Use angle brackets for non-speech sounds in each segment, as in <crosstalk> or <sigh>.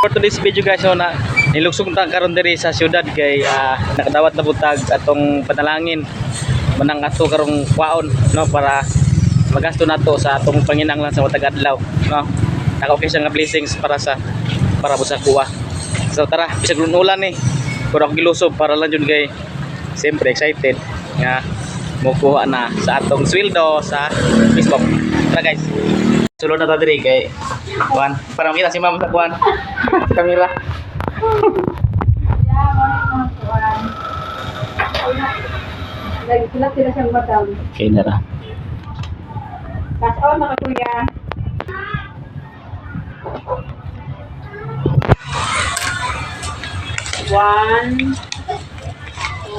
For today's video guys, so na nilugsog ta karon diri sa syudad kay ah, nakadawat na butag atong panalangin. Manang ato karong kwaon no para magasto nato sa atong panginanglan sa matag adlaw no? Nako kay siya nga blessings para sa para po sa kuha. So tara bisag ulan ni pero ako gilusob para lang jud kay siyempre excited nga mukuha na sa atong sweldo sa Facebook. Tara guys. Sulod na ta diri kay Juan. Para makita si mama sa Juan. Kamera Lagi sila sila siyang madam. okay na ra Cash on na kuya. One,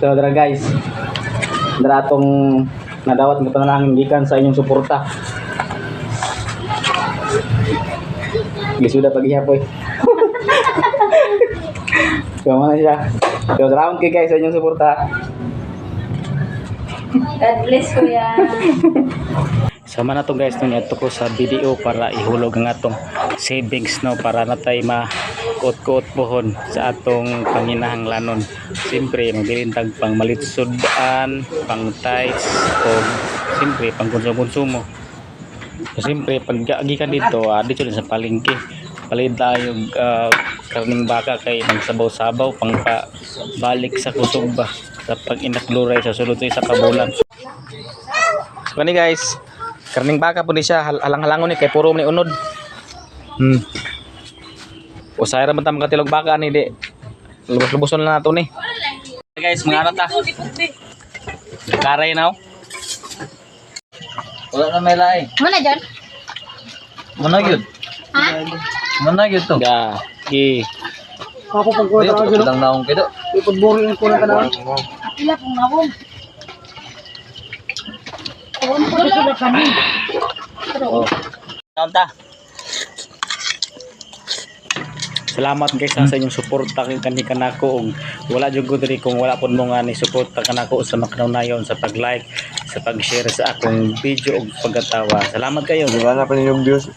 so dara guys. Dara atong nadawat ng panalangin gikan sa inyong suporta. Gisuda paghihapoy so <laughs> mana siya. So salamat kay guys sa inyong suporta. God bless kuya. <laughs> Sama na to guys nung ito ko sa video para ihulog ang atong savings no para natay ma kuot-kuot pohon sa atong panginahanglanon. Siyempre magbilintag pang malitsudan, pang ties o siyempre pang konsumo-konsumo. So, siyempre pag agikan dito, ah, dito sa palengke. Palid tayo uh, karning baka kay magsabaw-sabaw pang pa balik sa kusog ba sa pag inakluray sa sulod sa kabulan. So ni guys, karning baka po ni siya hal- halang-halangon ni kay puro ni unod. Hmm. Usay ra man ta mga tilog baka ni di. Lubos-luboson na nato ni. Guys, mga ta. Karay now. Wala na may lain. Mana John? Mana gyud? Ha? Mana gyud to? Ya, ki. Ako pag kuha ka gano'n. Lang naong kido. Ipag boring ko lang ka na. Pila pong nawong. Kung ko sila kami. Oh. Naon ta? Salamat guys sa inyong suporta kay kanhi kanako og wala jud ko diri kung wala pud mo nga ni suporta kanako sa makanayon sa pag-like, sa pag-share sa akong video ug pagkatawa. Salamat kayo. Wala pa ninyong views.